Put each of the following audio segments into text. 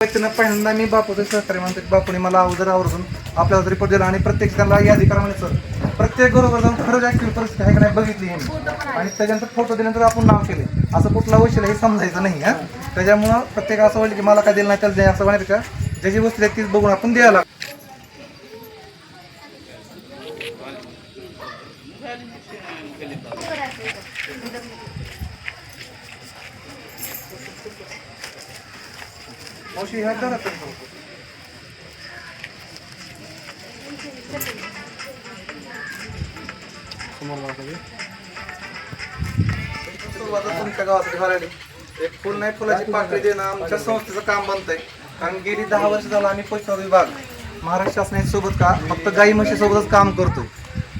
वतीनं पहिल्यांदा मी बापूचं सहकार्य म्हणतो की बापूने मला अगोदर आवर्जून आपल्याला रिपोर्ट दिला आणि प्रत्येक त्यांना यादी करा सर प्रत्येक बरोबर जाऊन खरंच ऍक्च्युअली परिस्थिती आहे का नाही बघितली आणि त्याच्यानंतर फोटो दिल्यानंतर आपण नाव केले. असं कुठला वशील हे समजायचं नाही हा. त्याच्यामुळं प्रत्येक असं वाटलं की मला काय दिलं नाही त्याला असं म्हणायचं ज्याची वस्तू आहे तीच बघून आपण द्यायला मावशी ह्या. सुरुवातच तुमच्या गावासाठी व्हायला एक फुल नाही फुलाची पाकळी देणं आमच्या संस्थेचं काम बनतंय. कारण गेली दहा वर्ष झालं आम्ही पशु विभाग. महाराष्ट्र का फक्त गाई म्हशी सोबतच काम करतोय.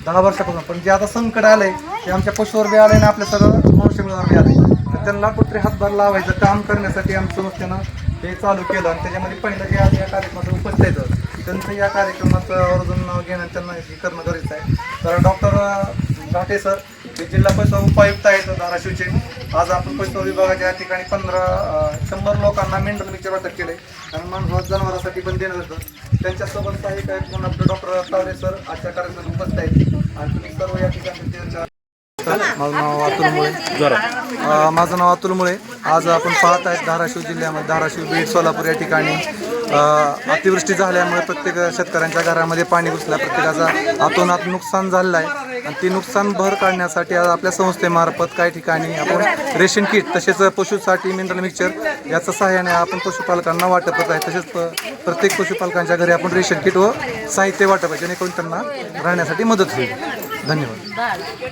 दहा वर्षापासून. पण जे आता संकट आलंय ते आमच्या पशुवर बी आलंय आणि आपल्या सगळं मनुष्यबळावर बी आलंय. तर त्यांना कुठे हातभार लावायचं काम करण्यासाठी आमच्या संस्थेनं ते चालू केलं आणि त्याच्यामध्ये पहिलं जे आज या कार्यक्रमात उपस्थित त्यांचं या कार्यक्रमात आवर्जून नाव घेणं त्यांना हे करणं गरजेचं आहे. तर डॉक्टर घाटे सर हे जिल्हा परिषद उपायुक्त आहेत धाराशिवचे. आज आपण पशु विभागाच्या या ठिकाणी पंधरा शंभर लोकांना मेंढर मिक्सर वाटप केले आणि माणूस जनावरांसाठी पण देणं जातं त्यांच्यासोबत सहाय्यक आहेत म्हणून आपले डॉक्टर तावरे सर आजच्या कार्यक्रमात उपस्थित आहेत. आणि तुम्ही सर्व या माझं नाव अतुल मुळे. माझं नाव अतुल मुळे. आज आपण पाहत आहेत धाराशिव जिल्ह्यामध्ये धाराशिव बीड सोलापूर या ठिकाणी. अतिवृष्टी झाल्यामुळे प्रत्येक शेतकऱ्यांच्या घरामध्ये पाणी घुसलं प्रत्येकाचा अतोनात नुकसान झालेलं आहे. आणि ती नुकसान भर काढण्यासाठी आज आपल्या संस्थेमार्फत काही ठिकाणी आपण रेशन किट तसेच पशुसाठी मिनरल मिक्सचर याचं सहाय्याने आपण पशुपालकांना वाटप करत आहे. तसेच प्रत्येक पशुपालकांच्या घरी आपण रेशन किट व साहित्य वाटप आहे जेणेकरून त्यांना राहण्यासाठी मदत होईल. धन्यवाद.